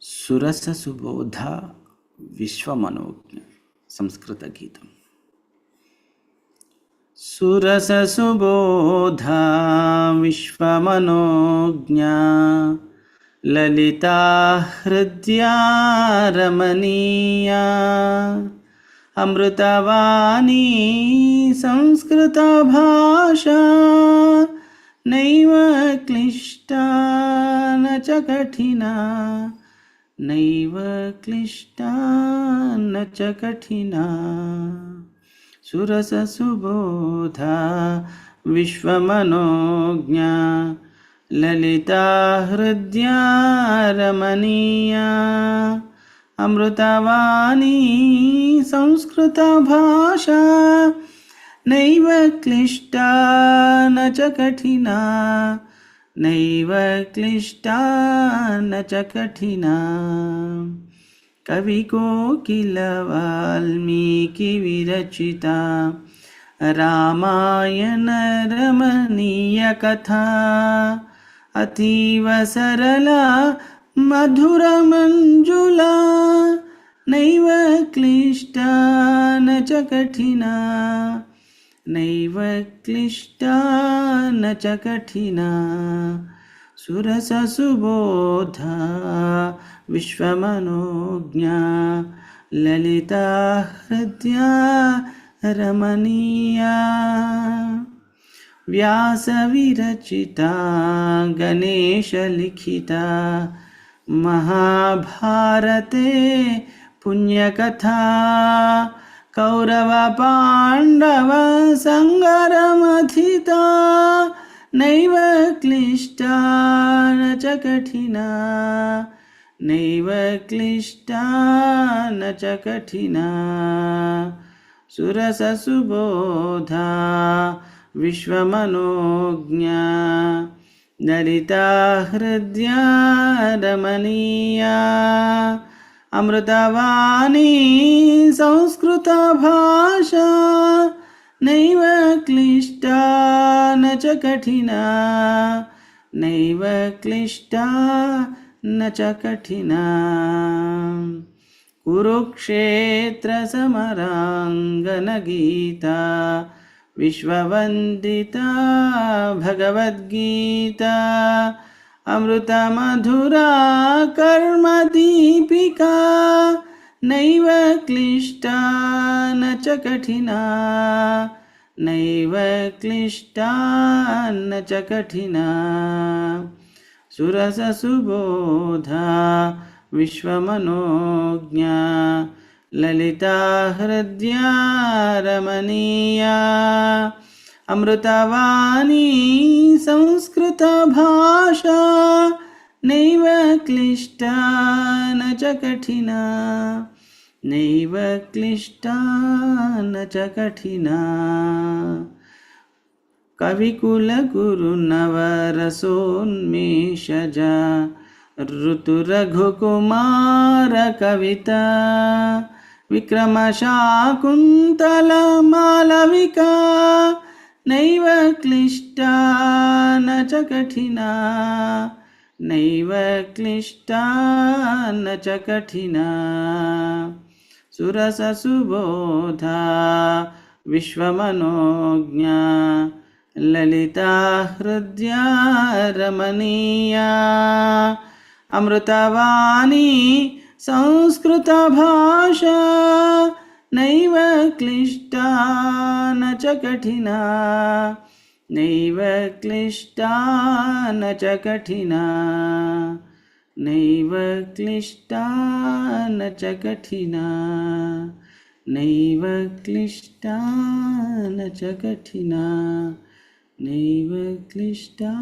सुरस सुबोध विश्वमनोज्ञ, संस्कृत गीत सुरस सुबोध विश्वमनोज्ञा, ललिता हृदय रमणीया अमृतवाणी संस्कृतभाषा नैव क्लिष्टा न च कठिना। नैव क्लिष्टा न च कठिना। सुरससुबोधा विश्वमनोज्ञा, ललिता हृद्या रमणीया, अमृतवाणी संस्कृतभाषा नैव क्लिष्टा न च कठिना। नैव क्लिष्टा न च कठिना कविकोकिलवाल्मीकिविरचिता रामायणरमणीयकथा अतीव सरला मधुरमञ्जुला नैव क्लिष्टा न च कठिना नैव क्लिष्टा न च कठिना। सुरससुबोधा विश्वमनोज्ञा ललिता हृद्या रमणीया। व्यासविरचिता गणेशलिखिता महाभारते पुण्यकथा। कौरवपाण्डवसङ्गरमथिता नैव क्लिष्टा न च कठिना नैव क्लिष्टा न च कठिना सुरससुबोधा विश्वमनोज्ञा ललिता हृद्या रमणीया अमृतवाणी संस्कृतभाषा नैव क्लिष्टा, न च कठिना। नैव क्लिष्टा, न च कठिना। कुरुक्षेत्रसमराङ्गनगीता विश्ववन्दिता, भगवद्गीता अमृतमधुरा कर्मदीपिका, नैव क्लिष्टा न च कठिना, नैव क्लिष्टा न च कठिना। सुरससुबोधा विश्वमनोज्ञा, ललिता हृद्या रमणीया अमृतवाणी संस्कृतभाषा नैव क्लिष्टा न च कठिना। नैव क्लिष्टा न च कठिना। कविकुलगुरुनवरसोन्मेषजा ऋतुरघुकुमारकविता विक्रमशाकुन्तलमालविका नैव क्लिष्टा न च कठिना। नैव क्लिष्टा न च कठिना। सुरससुबोधा विश्वमनोज्ञा। ललिता हृद्या रमणीया अमृतवाणी संस्कृतभाषा। नैव क्लिष्टा न च कठिना। नैव क्लिष्टा न च कठिना। नैव क्लिष्टा न च कठिना। नैव क्लिष्टा न च कठिना। नैव क्लिष्टा